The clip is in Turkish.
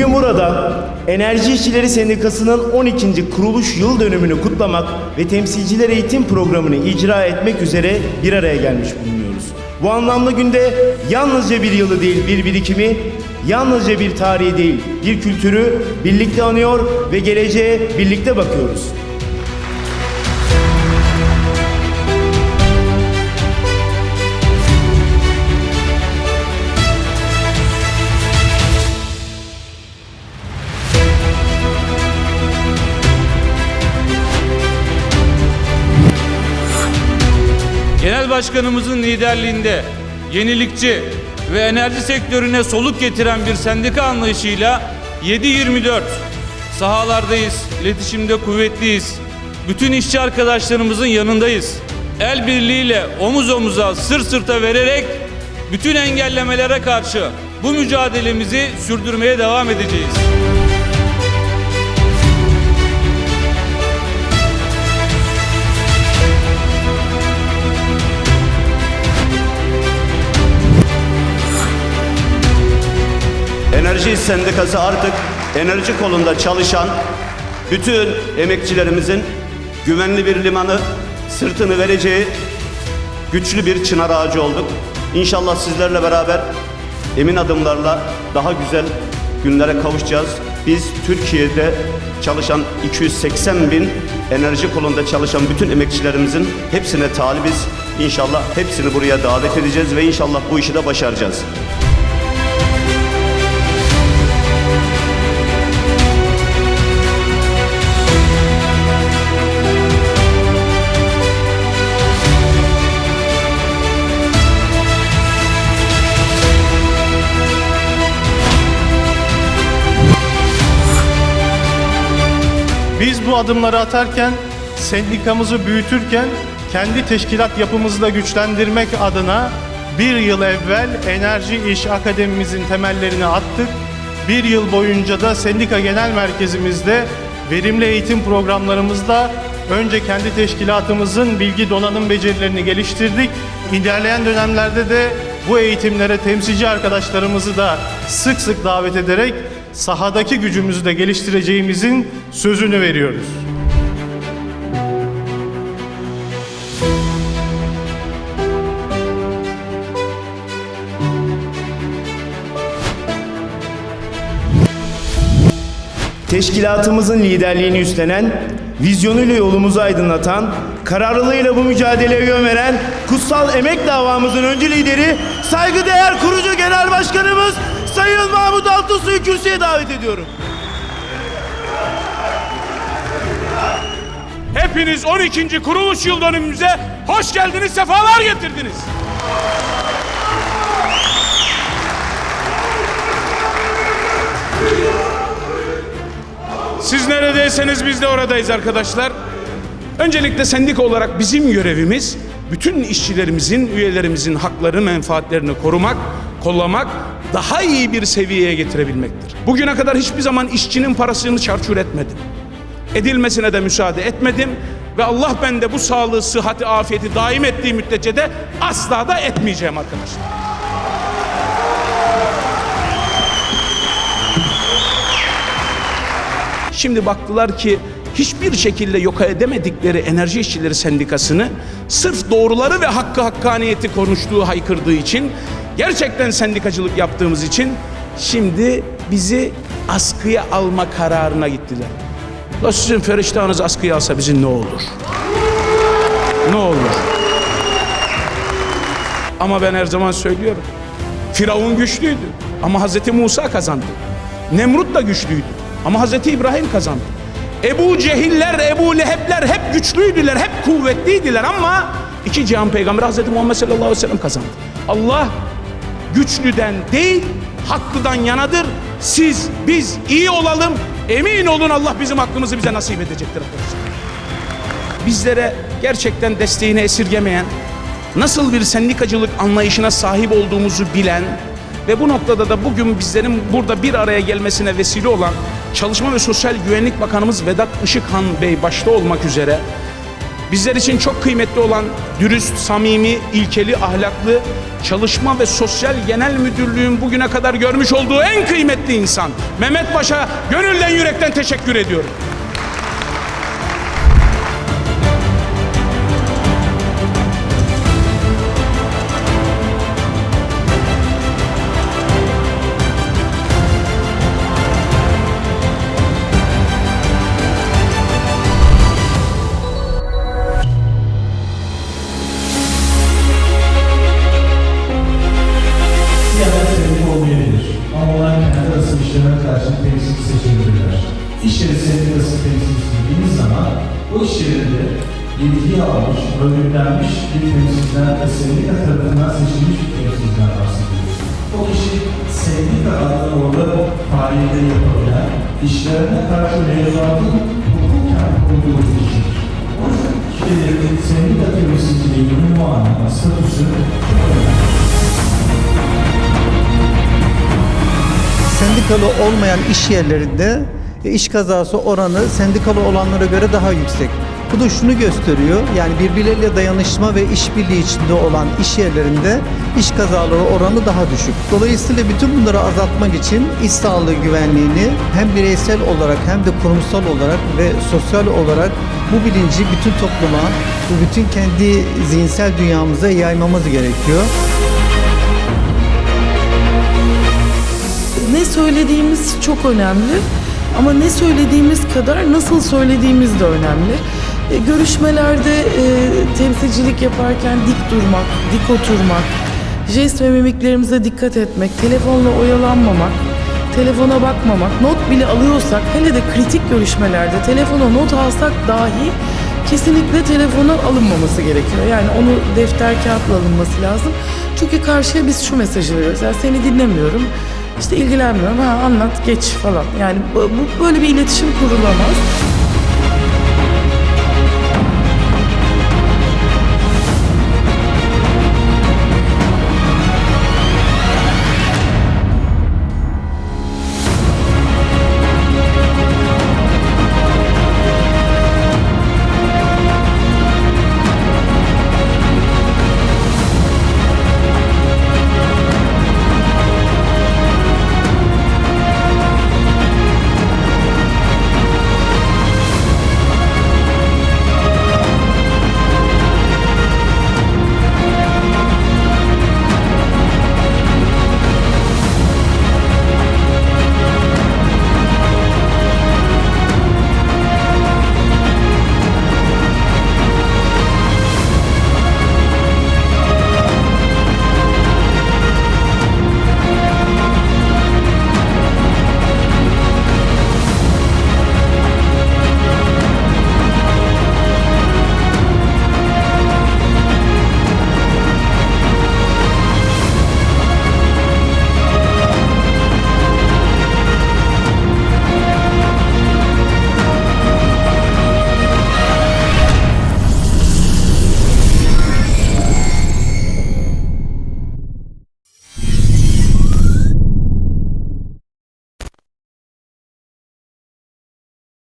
Bugün burada Enerji İşçileri Sendikası'nın 12. kuruluş yıl dönümünü kutlamak ve temsilciler eğitim programını icra etmek üzere bir araya gelmiş bulunuyoruz. Bu anlamda günde yalnızca bir yılı değil bir birikimi, yalnızca bir tarihi değil bir kültürü birlikte anıyor ve geleceğe birlikte bakıyoruz. Başkanımızın liderliğinde yenilikçi ve enerji sektörüne soluk getiren bir sendika anlayışıyla 7-24 sahalardayız, iletişimde kuvvetliyiz. Bütün işçi arkadaşlarımızın yanındayız. El birliğiyle omuz omuza, sır sırta vererek bütün engellemelere karşı bu mücadelemizi sürdürmeye devam edeceğiz. Sendikası artık enerji kolunda çalışan bütün emekçilerimizin güvenli bir limanı, sırtını vereceği güçlü bir çınar ağacı olduk. İnşallah sizlerle beraber emin adımlarla daha güzel günlere kavuşacağız. Biz Türkiye'de çalışan 280 bin enerji kolunda çalışan bütün emekçilerimizin hepsine talibiz. İnşallah hepsini buraya davet edeceğiz ve inşallah bu işi de başaracağız. Bu adımları atarken, sendikamızı büyütürken, kendi teşkilat yapımızı da güçlendirmek adına bir yıl evvel Enerji İş Akademimizin temellerini attık. Bir yıl boyunca da sendika genel merkezimizde verimli eğitim programlarımızda önce kendi teşkilatımızın bilgi donanım becerilerini geliştirdik. İlerleyen dönemlerde de bu eğitimlere temsilci arkadaşlarımızı da sık sık davet ederek sahadaki gücümüzü de geliştireceğimizin sözünü veriyoruz. Teşkilatımızın liderliğini üstlenen, vizyonuyla yolumuzu aydınlatan, kararlılığıyla bu mücadeleye yön veren kutsal emek davamızın öncü lideri, saygıdeğer kurucu genel başkanımız Sayın Mahmut Altısu'yu kürsüye davet ediyorum. Hepiniz 12. kuruluş yıl dönümümüze hoş geldiniz, sefalar getirdiniz. Siz neredeyseniz biz de oradayız arkadaşlar. Öncelikle sendika olarak bizim görevimiz bütün işçilerimizin, üyelerimizin hakları, menfaatlerini korumak, kollamak, daha iyi bir seviyeye getirebilmektir. Bugüne kadar hiçbir zaman işçinin parasını çarçur etmedim edilmesine de müsaade etmedim ve Allah bende bu sağlığı, sıhhati, afiyeti daim ettiği müddetçe de asla da etmeyeceğim arkadaşlar. Şimdi baktılar ki hiçbir şekilde yok edemedikleri Enerji İşçileri Sendikası'nı sırf doğruları ve hakkı hakkaniyeti konuştuğu, haykırdığı için gerçekten sendikacılık yaptığımız için şimdi bizi askıya alma kararına gittiler. La sizin feriştahınız askıya alsa bizim ne olur? Ne olur? Ama ben her zaman söylüyorum. Firavun güçlüydü ama Hazreti Musa kazandı. Nemrut da güçlüydü ama Hazreti İbrahim kazandı. Ebu Cehiller, Ebu Lehebler hep güçlüydüler, hep kuvvetliydiler ama iki cihan peygamberi Hazreti Muhammed sallallahu aleyhi ve sellem kazandı. Allah güçlüden değil, haklıdan yanadır. Siz, biz iyi olalım. Emin olun Allah bizim hakkımızı bize nasip edecektir. Bizlere gerçekten desteğini esirgemeyen, nasıl bir sendikacılık anlayışına sahip olduğumuzu bilen ve bu noktada da bugün bizlerin burada bir araya gelmesine vesile olan Çalışma ve Sosyal Güvenlik Bakanımız Vedat Işıkhan Bey başta olmak üzere Bizler için çok kıymetli olan dürüst, samimi, ilkeli, ahlaklı, çalışma ve sosyal genel müdürlüğün bugüne kadar görmüş olduğu en kıymetli insan Mehmet Baş'a gönülden yürekten teşekkür ediyorum. İş yeri sendikası temsilcisi dediğimiz zaman bu iş yerinde yetkiyi almış, örgütlenmiş bir temsilciden ve sendika tarafından seçilmiş bir temsilciden bahsediyoruz. O kişi sendika adına orada faaliyetleri yapabilen, işlerine karşı mevzuatın hukuken kurduğu kişidir. O yüzden kişilerin sendika temsilciliği ünvanı, statüsü çok önemli. Sendikalı olmayan iş yerlerinde iş kazası oranı sendikalı olanlara göre daha yüksek. Bu da şunu gösteriyor. Yani birbirleriyle dayanışma ve işbirliği içinde olan iş yerlerinde iş kazaları oranı daha düşük. Dolayısıyla bütün bunları azaltmak için iş sağlığı güvenliğini hem bireysel olarak hem de kurumsal olarak ve sosyal olarak bu bilinci bütün topluma, bu bütün kendi zihinsel dünyamıza yaymamız gerekiyor. ne söylediğimiz çok önemli ama ne söylediğimiz kadar nasıl söylediğimiz de önemli. E, görüşmelerde e, temsilcilik yaparken dik durmak, dik oturmak, jest ve mimiklerimize dikkat etmek, telefonla oyalanmamak, telefona bakmamak, not bile alıyorsak hele de kritik görüşmelerde telefona not alsak dahi kesinlikle telefona alınmaması gerekiyor. Yani onu defter kağıtla alınması lazım. Çünkü karşıya biz şu mesajı veriyoruz. Yani seni dinlemiyorum. İşte ilgilenmiyorum. Ha anlat geç falan. Yani bu, bu- böyle bir iletişim kurulamaz.